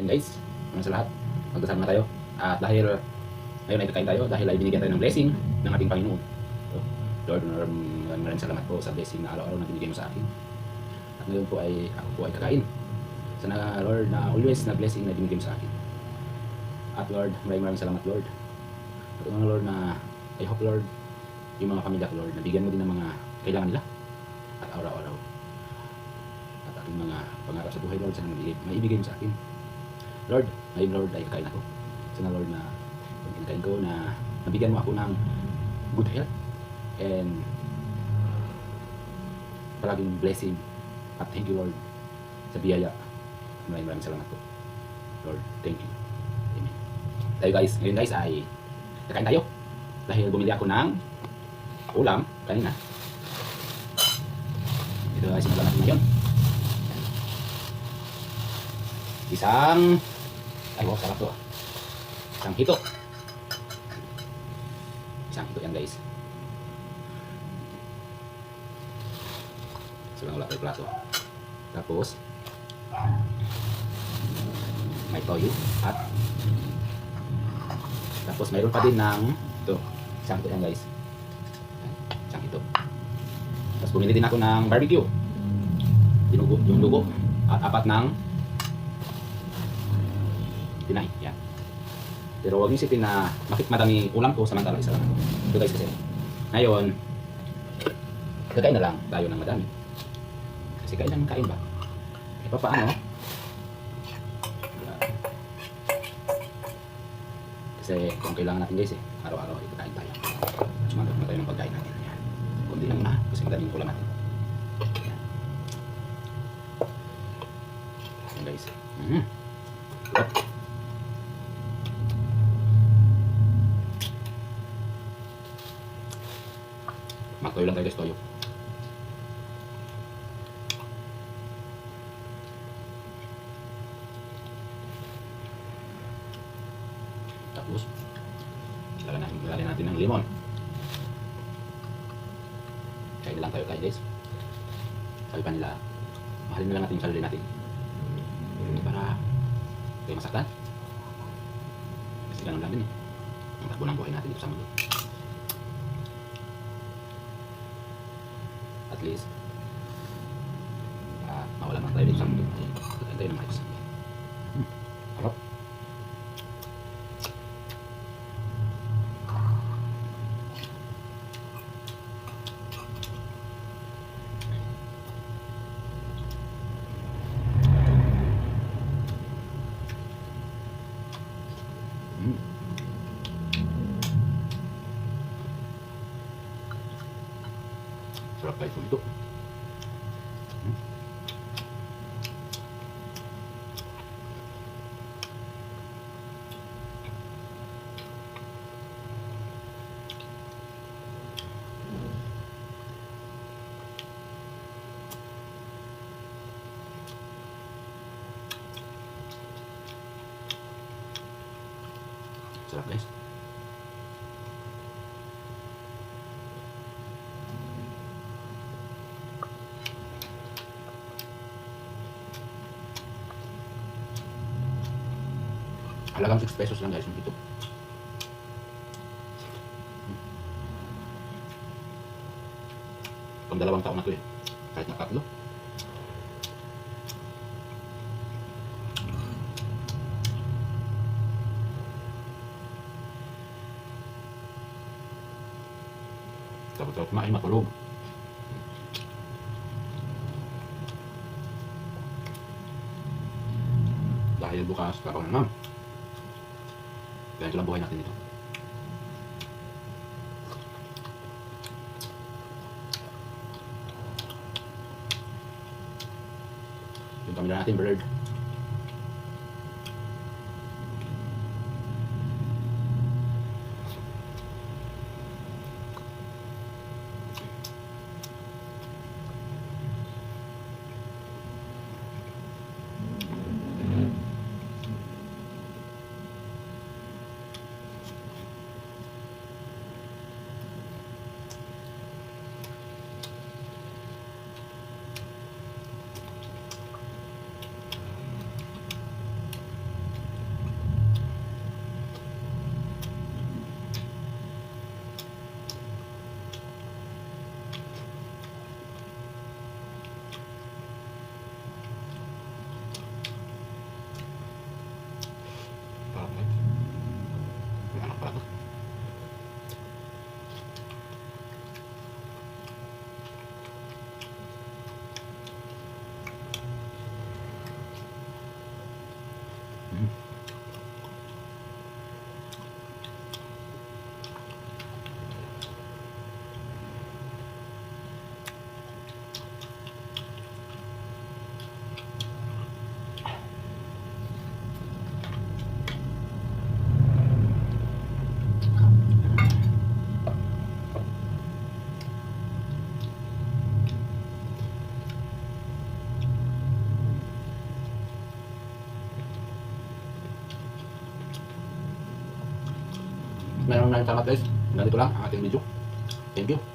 And guys, hanggang sa lahat, magdasal na tayo. At dahil ngayon ay kakain tayo, dahil ay binigyan tayo ng blessing ng ating Panginoon. So, Lord, maraming salamat po sa blessing na araw-araw na binigay mo sa akin. At ngayon po ay ako po ay kakain. Sana Lord na always na blessing na binigay mo sa akin. At Lord, maraming maraming salamat Lord. At mga Lord na I hope Lord, yung mga pamilya ko Lord, nabigyan mo din ng mga kailangan nila at araw-araw. At aking mga pangarap sa buhay Lord, sana maibigay, maibigay mo sa akin. Lord, ngayon Lord ay kakain ako. Sana Lord na pag kinakain ko na nabigyan mo ako ng good health and palaging blessing at thank you Lord sa biyaya. Maraming maraming salamat po. Lord, thank you. Amen. Tayo guys, ngayon guys ay kakain tayo. Dahil bumili ako ng ulam kanina. Ito ay simulan natin yun. Isang ay wow, sarap to. Isang hito. Isang hito yan guys. So lang wala plato. Tapos may toyo at tapos mayroon pa din ng ito, isang ito yan guys. Isang ito. Tapos bumili din ako ng barbecue. Dinugo, yung dugo. At apat ng tinay. Yan. Pero huwag isipin na makit madami ulam ko samantala isa lang. Ito guys kasi. Ngayon, kakain na lang tayo ng madami. Kasi kain lang kain ba? E pa paano? Kasi kung kailangan natin guys eh, araw-araw ay pagkain tayo. Sumantok na tayo ng pagkain natin. Yan. Kundi lang na, kasi madaming ulam natin. Yan. Yan guys. Mm. Sarap. Magtoyo lang tayo guys, toyo. Tapos, lalagyan natin, lalagyan natin ng limon. Kaya lang tayo kain guys. Sabi pa nila, mahalin na lang natin yung sarili natin. Para kayo masaktan. Kasi ganun lang din eh. Ang takbo ng buhay natin dito sa mundo. At least, ah, mawala man tayo dito sa mundo. Kakain tayo ng Sarap ito. Mm. Sarap guys. Halagang 6 pesos lang guys yung ito. Pang dalawang taon na to eh. Kahit na tatlo. Tapos tapos kumain matulog. Dahil bukas trabaho na naman. Ganito lang buhay natin dito. Yung pamilya natin, bird. Meron na salamat guys. Ganito lang ang ating video. Thank you.